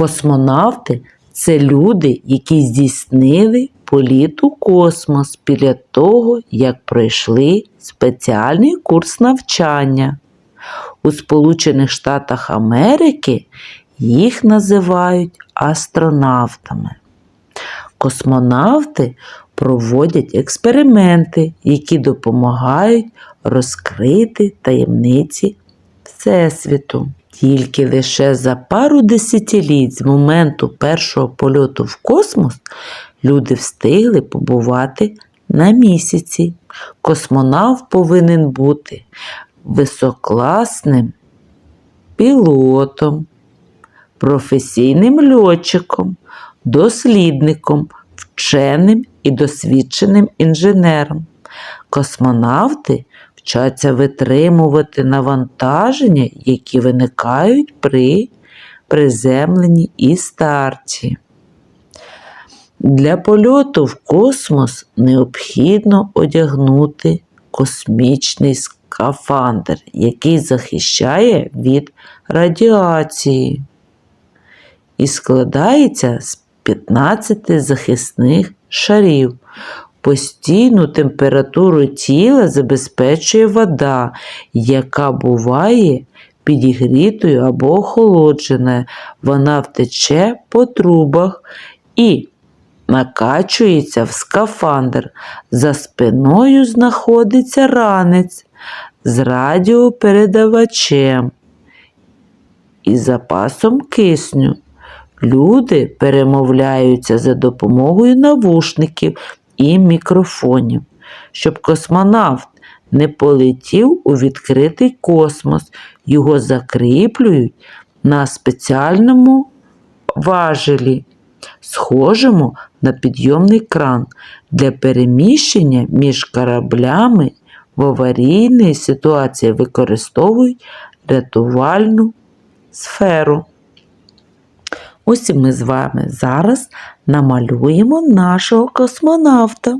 Космонавти це люди, які здійснили політ у космос після того, як пройшли спеціальний курс навчання. У Сполучених Штатах Америки їх називають астронавтами. Космонавти проводять експерименти, які допомагають розкрити таємниці Всесвіту. Тільки лише за пару десятиліть з моменту першого польоту в космос люди встигли побувати на місяці. Космонавт повинен бути високласним пілотом, професійним льотчиком, дослідником, вченим і досвідченим інженером. Космонавти вчаться витримувати навантаження, які виникають при приземленні і старті. Для польоту в космос необхідно одягнути космічний скафандр, який захищає від радіації і складається з 15 захисних шарів. Постійну температуру тіла забезпечує вода, яка буває підігрітою або охолодженою. Вона втече по трубах і накачується в скафандр. За спиною знаходиться ранець з радіопередавачем і запасом кисню. Люди перемовляються за допомогою навушників і мікрофонів, щоб космонавт не полетів у відкритий космос, його закріплюють на спеціальному важелі, схожому на підйомний кран для переміщення між кораблями в аварійній ситуації використовують рятувальну сферу. Ось ми з вами зараз намалюємо нашого космонавта.